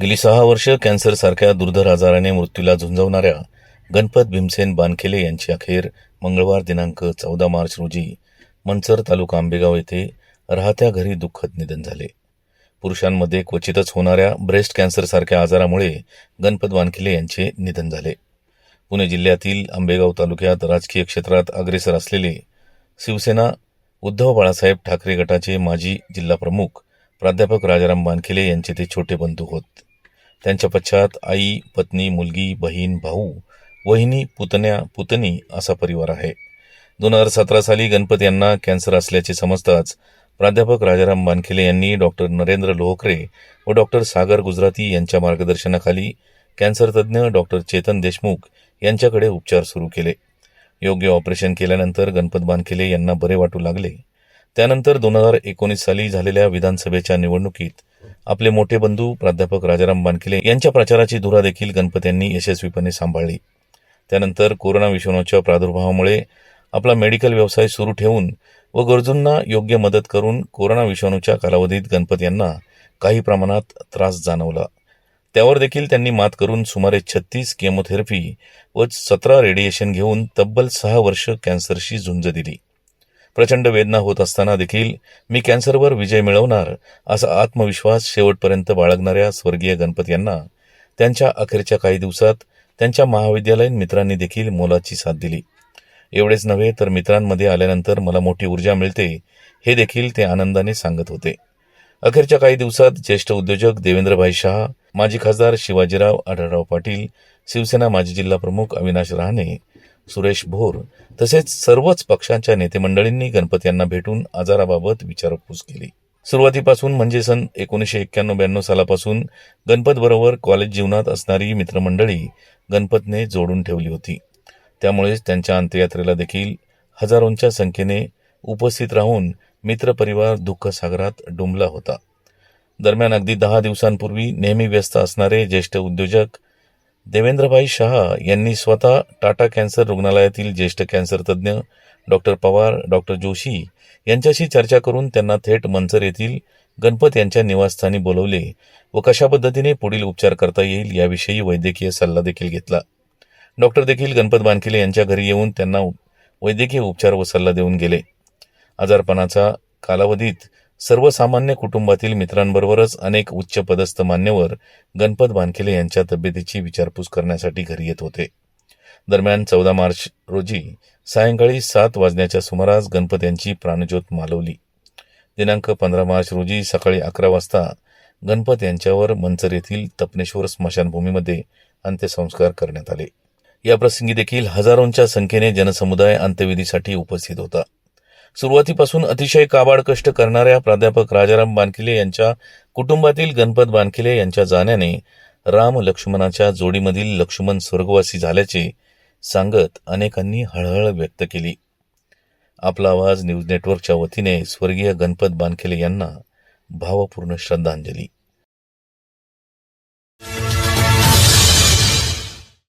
गेली सहा वर्ष कॅन्सरसारख्या दुर्धर आजाराने मृत्यूला झुंजवणाऱ्या गणपत भीमसेन बानखेले यांची अखेर मंगळवार दिनांक चौदा मार्च रोजी मंचर तालुका आंबेगाव येथे राहत्या घरी दुःखद निधन झाले. पुरुषांमध्ये क्वचितच होणाऱ्या ब्रेस्ट कॅन्सरसारख्या आजारामुळे गणपत बानखेले यांचे निधन झाले. पुणे जिल्ह्यातील आंबेगाव तालुक्यात राजकीय क्षेत्रात अग्रेसर असलेले शिवसेना उद्धव बाळासाहेब ठाकरे गटाचे माजी जिल्हाप्रमुख प्राध्यापक राजाराम बानखेले यांचे ते छोटे बंधू होत. त्यांच्या पश्चात आई पत्नी मुलगी बहीण भाऊ वहिनी पुतण्या पुतणी असा परिवार आहे. दोन हजार सतरा साली गणपत यांना कॅन्सर असल्याचे समजताच प्राध्यापक राजाराम बानखिले यांनी डॉक्टर नरेंद्र लोहकरे व डॉक्टर सागर गुजराती यांच्या मार्गदर्शनाखाली कॅन्सर तज्ज्ञ डॉक्टर चेतन देशमुख यांच्याकडे उपचार सुरू केले. योग्य ऑपरेशन केल्यानंतर गणपत बानखिले यांना बरे वाटू लागले. त्यानंतर दोन हजार एकोणीस साली झालेल्या विधानसभेच्या निवडणुकीत आपले मोठे बंधू प्राध्यापक राजाराम बानखिले यांच्या प्रचाराची धुरा देखील गणपत यांनी यशस्वीपणे सांभाळली. त्यानंतर कोरोना विषाणूच्या प्रादुर्भावामुळे आपला मेडिकल व्यवसाय सुरू ठेवून व गरजूंना योग्य मदत करून कोरोना विषाणूच्या कालावधीत गणपत यांना काही प्रमाणात त्रास जाणवला. त्यावर देखील त्यांनी मात करून सुमारे छत्तीस केमोथेरपी व सतरा रेडिएशन घेऊन तब्बल सहा वर्ष कॅन्सरशी झुंज दिली. प्रचंड वेदना होत असताना देखील मी कॅन्सरवर विजय मिळवणार असा आत्मविश्वास शेवटपर्यंत बाळगणाऱ्या स्वर्गीय गणपत यांना त्यांच्या अखेरच्या काही दिवसात त्यांच्या महाविद्यालयीन मित्रांनी देखील मोलाची साथ दिली. एवढेच नव्हे तर मित्रांमध्ये आल्यानंतर मला मोठी ऊर्जा मिळते हे देखील ते आनंदाने सांगत होते. अखेरच्या काही दिवसात ज्येष्ठ उद्योजक देवेंद्रभाई शहा माजी खासदार शिवाजीराव आढळराव पाटील शिवसेना माजी जिल्हा प्रमुख अविनाश रहाणे सुरेश भोर तसेच सर्वच पक्षांच्या नेतेमंडळींनी गणपत यांना भेटून आजाराबाबत विचारपूस केली. सुरुवातीपासून म्हणजे सन एकोणीसशे एक्क्याण्णव ब्याण्णव सालापासून गणपत बरोबर कॉलेज जीवनात असणारी मित्रमंडळी गणपतने जोडून ठेवली होती. त्यामुळेच त्यांच्या अंत्ययात्रेला देखील हजारोंच्या संख्येने उपस्थित राहून मित्रपरिवार दुःखसागरात डुंबला होता. दरम्यान अगदी दहा दिवसांपूर्वी नेहमी व्यस्त असणारे ज्येष्ठ उद्योजक देवेंद्रभाई शहा यांनी स्वतः टाटा कॅन्सर रुग्णालयातील ज्येष्ठ कॅन्सर तज्ज्ञ डॉक्टर पवार डॉक्टर जोशी यांच्याशी चर्चा करून त्यांना थेट मंचर येथील गणपत यांच्या निवासस्थानी बोलवले व कशा पद्धतीने पुढील उपचार करता येईल याविषयी वैद्यकीय सल्ला देखील घेतला. डॉक्टर देखील गणपत बानखिले यांच्या घरी येऊन त्यांना वैद्यकीय उपचार व सल्ला देऊन गेले. आजारपणाचा कालावधीत सर्वसामान्य कुटुंबातील मित्रांबरोबरच अनेक उच्च पदस्थ मान्यवर गणपत बानखेले यांच्या तब्येतीची विचारपूस करण्यासाठी घरी येत होते. दरम्यान चौदा मार्च रोजी सायंकाळी सात वाजण्याच्या सुमारास गणपत यांची प्राणज्योत मालवली. दिनांक पंधरा मार्च रोजी सकाळी अकरा वाजता गणपत यांच्यावर मंचर येथील तपनेश्वर स्मशानभूमीमध्ये अंत्यसंस्कार करण्यात आले. या प्रसंगी देखील हजारोंच्या संख्येने जनसमुदाय अंत्यविधीसाठी उपस्थित होता. सुरुवातीपासून अतिशय काबाड कष्ट करणाऱ्या प्राध्यापक राजाराम बानखिले यांच्या कुटुंबातील गणपत बानखिले यांच्या जाण्याने राम लक्ष्मणाच्या जोडीमधील लक्ष्मण स्वर्गवासी झाल्याचे सांगत अनेकांनी हळहळ व्यक्त केली. आपला आवाज न्यूज नेटवर्कच्या वतीने स्वर्गीय गणपत बानखेले यांना भावपूर्ण श्रद्धांजली.